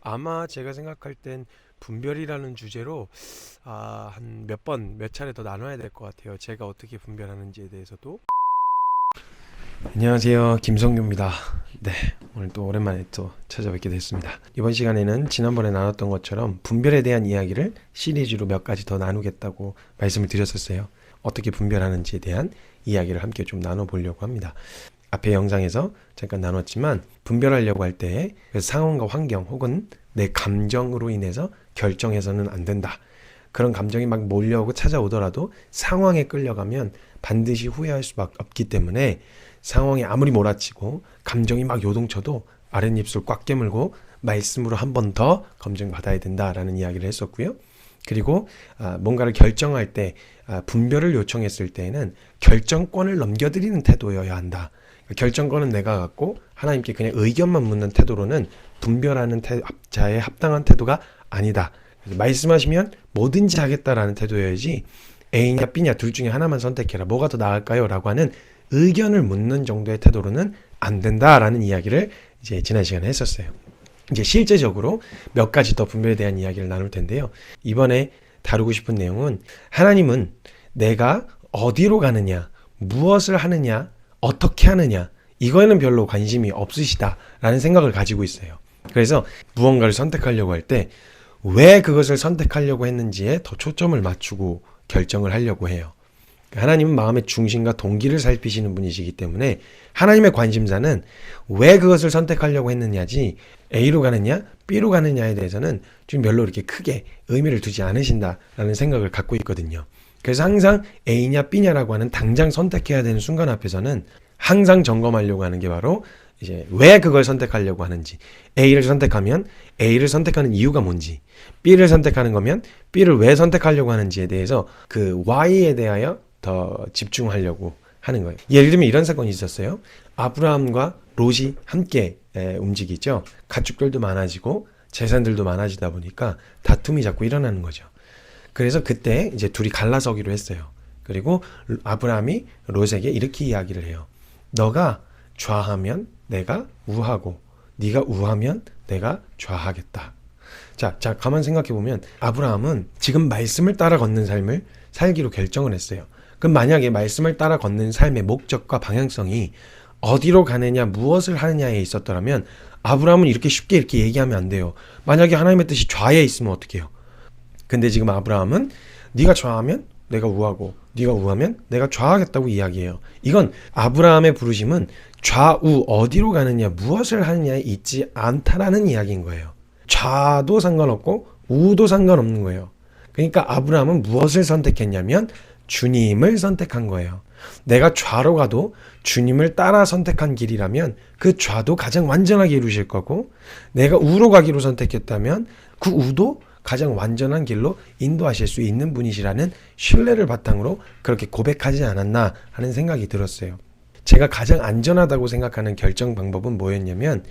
아마 제가 생각할 땐 분별이라는 주제로 아, 한 몇 번, 몇 차례 더 나눠야 될 것 같아요. 제가 어떻게 분별하는지에 대해서도. 안녕하세요. 김성규입니다. 네. 오늘 또 오랜만에 또 찾아뵙게 됐습니다. 이번 시간에는 지난번에 나눴던 것처럼 분별에 대한 이야기를 시리즈로 몇 가지 더 나누겠다고 말씀을 드렸었어요. 어떻게 분별하는지에 대한 이야기를 함께 좀 나눠보려고 합니다. 앞에 영상에서 잠깐 나눴지만 분별하려고 할때그 상황과 환경 혹은 내 감정으로 인해서 결정해서는 안 된다. 그런 감정이 막 몰려오고 찾아오더라도 상황에 끌려가면 반드시 후회할 수밖에 없기 때문에 상황이 아무리 몰아치고 감정이 막 요동쳐도 아랫입술 꽉 깨물고 말씀으로 한 번 더 검증받아야 된다라는 이야기를 했었고요. 그리고 아, 뭔가를 결정할 때 아, 분별을 요청했을 때에는 결정권을 넘겨드리는 태도여야 한다. 결정권은 내가 갖고 하나님께 그냥 의견만 묻는 태도로는 분별하는 태, 자의 합당한 태도가 아니다. 말씀하시면 뭐든지 하겠다라는 태도여야지 A냐 B냐 둘 중에 하나만 선택해라. 뭐가 더 나을까요? 라고 하는 의견을 묻는 정도의 태도로는 안 된다라는 이야기를 이제 지난 시간에 했었어요. 이제 실제적으로 몇 가지 더 분별에 대한 이야기를 나눌 텐데요. 이번에 다루고 싶은 내용은 하나님은 내가 어디로 가느냐, 무엇을 하느냐, 어떻게 하느냐, 이거에는 별로 관심이 없으시다라는 생각을 가지고 있어요. 그래서 무언가를 선택하려고 할 때 왜 그것을 선택하려고 했는지에 더 초점을 맞추고 결정을 하려고 해요. 하나님은 마음의 중심과 동기를 살피시는 분이시기 때문에 하나님의 관심사는 왜 그것을 선택하려고 했느냐지 A로 가느냐 B로 가느냐에 대해서는 좀 별로 이렇게 크게 의미를 두지 않으신다라는 생각을 갖고 있거든요. 그래서 항상 A냐 B냐라고 하는 당장 선택해야 되는 순간 앞에서는 항상 점검하려고 하는 게 바로 이제 왜 그걸 선택하려고 하는지 A를 선택하면 A를 선택하는 이유가 뭔지 B를 선택하는 거면 B를 왜 선택하려고 하는지에 대해서 그 Y에 대하여 더 집중하려고 하는 거예요. 예를 들면 이런 사건이 있었어요. 아브라함과 롯이 함께 에, 움직이죠. 가축들도 많아지고 재산들도 많아지다 보니까 다툼이 자꾸 일어나는 거죠. 그래서 그때 이제 둘이 갈라서기로 했어요. 그리고 아브라함이 롯에게 이렇게 이야기를 해요. 너가 좌하면 내가 우하고 네가 우하면 내가 좌하겠다. 자, 자 가만 생각해 보면 아브라함은 지금 말씀을 따라 걷는 삶을 살기로 결정을 했어요. 그럼 만약에 말씀을 따라 걷는 삶의 목적과 방향성이 어디로 가느냐, 무엇을 하느냐에 있었더라면 아브라함은 이렇게 쉽게 이렇게 얘기하면 안 돼요. 만약에 하나님의 뜻이 좌에 있으면 어떡해요? 근데 지금 아브라함은 네가 좌하면 내가 우하고 네가 우하면 내가 좌하겠다고 이야기해요. 이건 아브라함의 부르심은 좌우 어디로 가느냐 무엇을 하느냐에 있지 않다라는 이야기인 거예요. 좌도 상관없고 우도 상관없는 거예요. 그러니까 아브라함은 무엇을 선택했냐면 주님을 선택한 거예요. 내가 좌로 가도 주님을 따라 선택한 길이라면 그 좌도 가장 완전하게 이루실 거고 내가 우로 가기로 선택했다면 그 우도 가장 완전한 길로 인도하실 수 있는 분이시라는 신뢰를 바탕으로 그렇게 고백하지 않았나 하는 생각이 들었어요. 제가 가장 안전하다고 생각하는 결정 방법은 뭐였냐면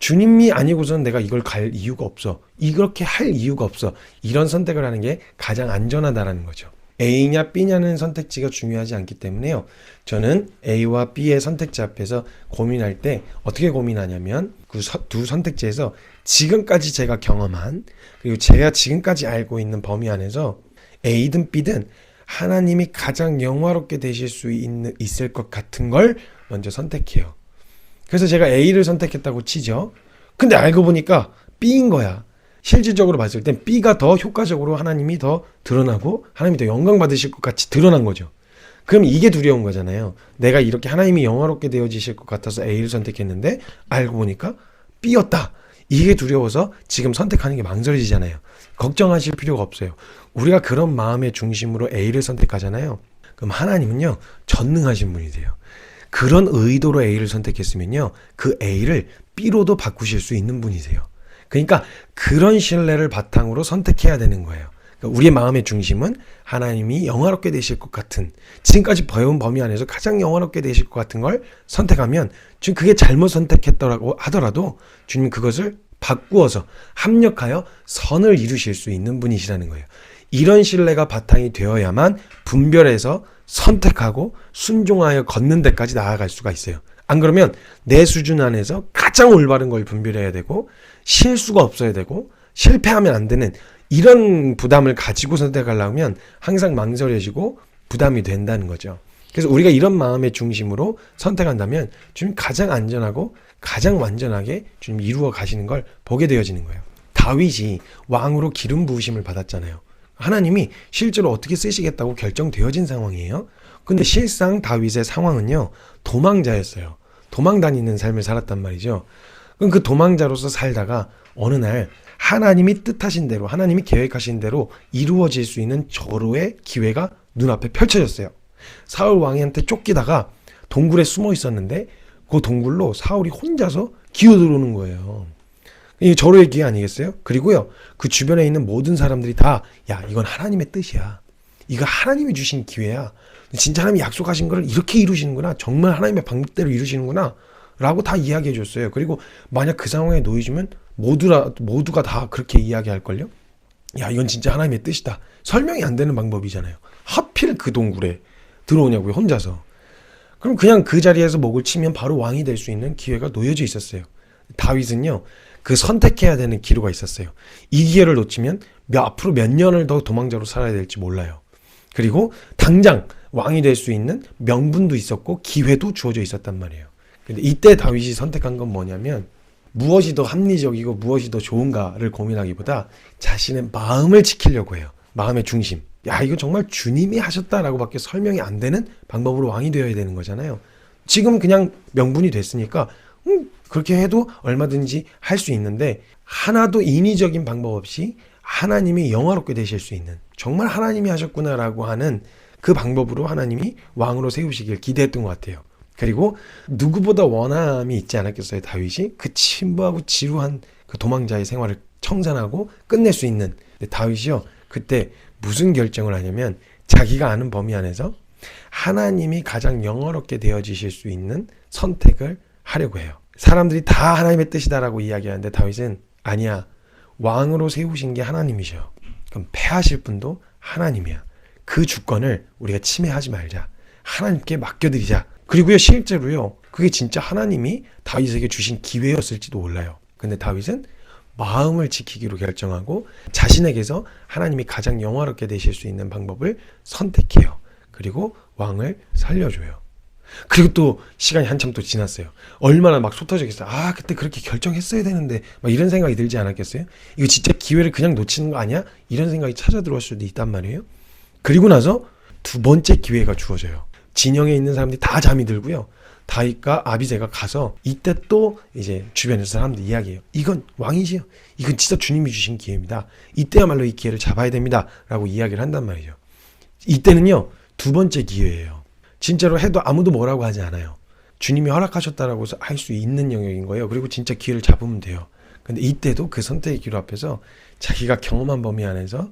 주님이 아니고선 내가 이걸 갈 이유가 없어. 이렇게 할 이유가 없어. 이런 선택을 하는 게 가장 안전하다라는 거죠. A냐 B냐는 선택지가 중요하지 않기 때문에요. 저는 A와 B의 선택지 앞에서 고민할 때 어떻게 고민하냐면 그 두 선택지에서 지금까지 제가 경험한 그리고 제가 지금까지 알고 있는 범위 안에서 A든 B든 하나님이 가장 영화롭게 되실 수 있는, 있을 것 같은 걸 먼저 선택해요. 그래서 제가 A를 선택했다고 치죠. 근데 알고 보니까 B인 거야. 실질적으로 봤을 땐 B가 더 효과적으로 하나님이 더 드러나고 하나님이 더 영광 받으실 것 같이 드러난 거죠. 그럼 이게 두려운 거잖아요. 내가 이렇게 하나님이 영화롭게 되어지실 것 같아서 A를 선택했는데 알고 보니까 B였다. 이게 두려워서 지금 선택하는 게 망설여지잖아요. 걱정하실 필요가 없어요. 우리가 그런 마음의 중심으로 A를 선택하잖아요. 그럼 하나님은요, 전능하신 분이세요. 그런 의도로 A를 선택했으면요, 그 A를 B로도 바꾸실 수 있는 분이세요. 그러니까 그런 신뢰를 바탕으로 선택해야 되는 거예요. 그러니까 우리의 마음의 중심은 하나님이 영화롭게 되실 것 같은 지금까지 배운 범위 안에서 가장 영화롭게 되실 것 같은 걸 선택하면 지금 그게 잘못 선택했더라고 하더라도 주님 그것을 바꾸어서 합력하여 선을 이루실 수 있는 분이시라는 거예요. 이런 신뢰가 바탕이 되어야만 분별해서 선택하고 순종하여 걷는 데까지 나아갈 수가 있어요. 안 그러면 내 수준 안에서 가장 올바른 걸 분별해야 되고 실수가 없어야 되고 실패하면 안 되는 이런 부담을 가지고 선택하려면 항상 망설여지고 부담이 된다는 거죠. 그래서 우리가 이런 마음의 중심으로 선택한다면 주님 가장 안전하고 가장 완전하게 주님 이루어 가시는 걸 보게 되어지는 거예요. 다윗이 왕으로 기름 부으심을 받았잖아요. 하나님이 실제로 어떻게 쓰시겠다고 결정되어진 상황이에요. 근데 실상 다윗의 상황은요, 도망자였어요. 도망 다니는 삶을 살았단 말이죠. 그럼 그 도망자로서 살다가 어느 날 하나님이 뜻하신 대로, 하나님이 계획하신 대로 이루어질 수 있는 절호의 기회가 눈앞에 펼쳐졌어요. 사울 왕한테 쫓기다가 동굴에 숨어 있었는데 그 동굴로 사울이 혼자서 기어 들어오는 거예요. 이 절호의 기회 아니겠어요? 그리고요, 그 주변에 있는 모든 사람들이 다, 야, 이건 하나님의 뜻이야. 이거 하나님이 주신 기회야. 진짜 하나님이 약속하신 걸 이렇게 이루시는구나. 정말 하나님의 방법대로 이루시는구나. 라고 다 이야기해 줬어요. 그리고 만약 그 상황에 놓이시면 모두라, 모두가 다 그렇게 이야기할 걸요? 야, 이건 진짜 하나님의 뜻이다. 설명이 안 되는 방법이잖아요. 하필 그 동굴에 들어오냐고요, 혼자서. 그럼 그냥 그 자리에서 목을 치면 바로 왕이 될 수 있는 기회가 놓여져 있었어요. 다윗은요, 그 선택해야 되는 기로가 있었어요. 이 기회를 놓치면 몇, 앞으로 몇 년을 더 도망자로 살아야 될지 몰라요. 그리고 당장 왕이 될 수 있는 명분도 있었고 기회도 주어져 있었단 말이에요. 근데 이때 다윗이 선택한 건 뭐냐면 무엇이 더 합리적이고 무엇이 더 좋은가를 고민하기보다 자신의 마음을 지키려고 해요. 마음의 중심. 야, 이거 정말 주님이 하셨다라고 밖에 설명이 안 되는 방법으로 왕이 되어야 되는 거잖아요. 지금 그냥 명분이 됐으니까 음, 그렇게 해도 얼마든지 할 수 있는데 하나도 인위적인 방법 없이 하나님이 영화롭게 되실 수 있는 정말 하나님이 하셨구나라고 하는 그 방법으로 하나님이 왕으로 세우시길 기대했던 것 같아요. 그리고 누구보다 원함이 있지 않았겠어요, 다윗이? 그 침부하고 지루한 그 도망자의 생활을 청산하고 끝낼 수 있는. 다윗이요, 그때 무슨 결정을 하냐면 자기가 아는 범위 안에서 하나님이 가장 영어롭게 되어지실 수 있는 선택을 하려고 해요. 사람들이 다 하나님의 뜻이다라고 이야기하는데 다윗은 아니야. 왕으로 세우신 게 하나님이셔. 그럼 패하실 분도 하나님이야. 그 주권을 우리가 침해하지 말자. 하나님께 맡겨드리자. 그리고요, 실제로요, 그게 진짜 하나님이 다윗에게 주신 기회였을지도 몰라요. 근데 다윗은 마음을 지키기로 결정하고 자신에게서 하나님이 가장 영화롭게 되실 수 있는 방법을 선택해요. 그리고 왕을 살려줘요. 그리고 또 시간이 한참 또 지났어요. 얼마나 막 쏟아졌겠어요. 아, 그때 그렇게 결정했어야 되는데 막 이런 생각이 들지 않았겠어요? 이거 진짜 기회를 그냥 놓치는 거 아니야? 이런 생각이 찾아 들어올 수도 있단 말이에요. 그리고 나서 두 번째 기회가 주어져요. 진영에 있는 사람들이 다 잠이 들고요. 다윗과 아비제가 가서 이때 또 이제 주변에서 사람들 이야기해요. 이건 왕이지요. 이건 진짜 주님이 주신 기회입니다. 이때야말로 이 기회를 잡아야 됩니다. 라고 이야기를 한단 말이죠. 이때는요, 두 번째 기회예요. 진짜로 해도 아무도 뭐라고 하지 않아요. 주님이 허락하셨다라고 할수 있는 영역인 거예요. 그리고 진짜 기회를 잡으면 돼요. 근데 이때도 그 선택의 기로 앞에서 자기가 경험한 범위 안에서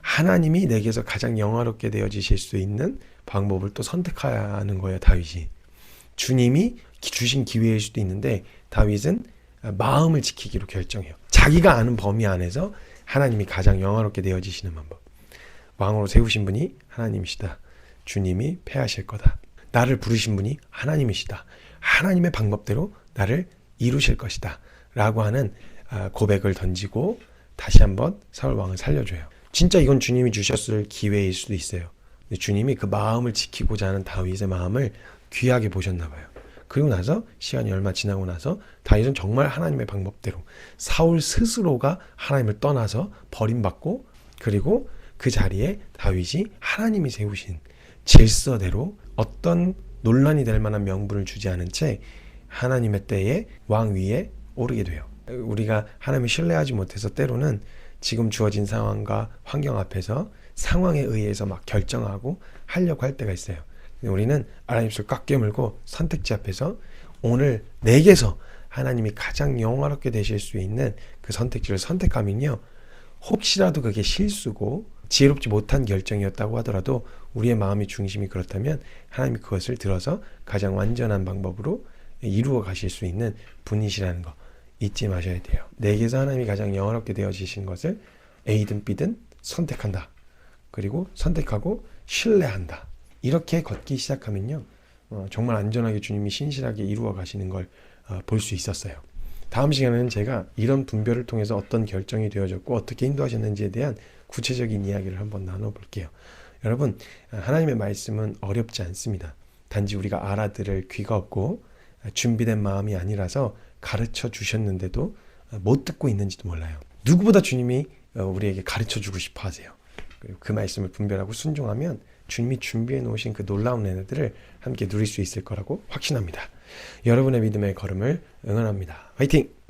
하나님이 내게서 가장 영화롭게 되어지실 수 있는 방법을 또 선택하는 거예요, 다윗이. 주님이 주신 기회일 수도 있는데 다윗은 마음을 지키기로 결정해요. 자기가 아는 범위 안에서 하나님이 가장 영화롭게 되어지시는 방법. 왕으로 세우신 분이 하나님이시다. 주님이 패하실 거다. 나를 부르신 분이 하나님이시다. 하나님의 방법대로 나를 이루실 것이다. 라고 하는 아, 고백을 던지고 다시 한번 사울 왕을 살려줘요. 진짜 이건 주님이 주셨을 기회일 수도 있어요. 주님이 그 마음을 지키고자 하는 다윗의 마음을 귀하게 보셨나 봐요. 그리고 나서 시간이 얼마 지나고 나서 다윗은 정말 하나님의 방법대로 사울 스스로가 하나님을 떠나서 버림받고 그리고 그 자리에 다윗이 하나님이 세우신 질서대로 어떤 논란이 될 만한 명분을 주지 않은 채 하나님의 때에 왕 위에 오르게 돼요. 우리가 하나님을 신뢰하지 못해서 때로는 지금 주어진 상황과 환경 앞에서 상황에 의해서 막 결정하고 하려고 할 때가 있어요. 우리는 하나님 손을 꽉 깨물고 선택지 앞에서 오늘 내게서 하나님이 가장 영화롭게 되실 수 있는 그 선택지를 선택하면요. 혹시라도 그게 실수고 지혜롭지 못한 결정이었다고 하더라도 우리의 마음의 중심이 그렇다면 하나님이 그것을 들어서 가장 완전한 방법으로 이루어 가실 수 있는 분이시라는 거 잊지 마셔야 돼요. 내게서 하나님이 가장 영화롭게 되어지신 것을 A든 B든 선택한다. 그리고 선택하고 신뢰한다. 이렇게 걷기 시작하면요. 어, 정말 안전하게 주님이 신실하게 이루어 가시는 걸 볼수 있었어요. 다음 시간에는 제가 이런 분별을 통해서 어떤 결정이 되어졌고 어떻게 인도하셨는지에 대한 구체적인 이야기를 한번 나눠볼게요. 여러분 하나님의 말씀은 어렵지 않습니다. 단지 우리가 알아들을 귀가 없고 준비된 마음이 아니라서 가르쳐 주셨는데도 못 듣고 있는지도 몰라요. 누구보다 주님이 어, 우리에게 가르쳐 주고 싶어 하세요. 그리고 그 말씀을 분별하고 순종하면 주님이 준비해 놓으신 그 놀라운 은혜들을 함께 누릴 수 있을 거라고 확신합니다. 여러분의 믿음의 걸음을 응원합니다. 화이팅!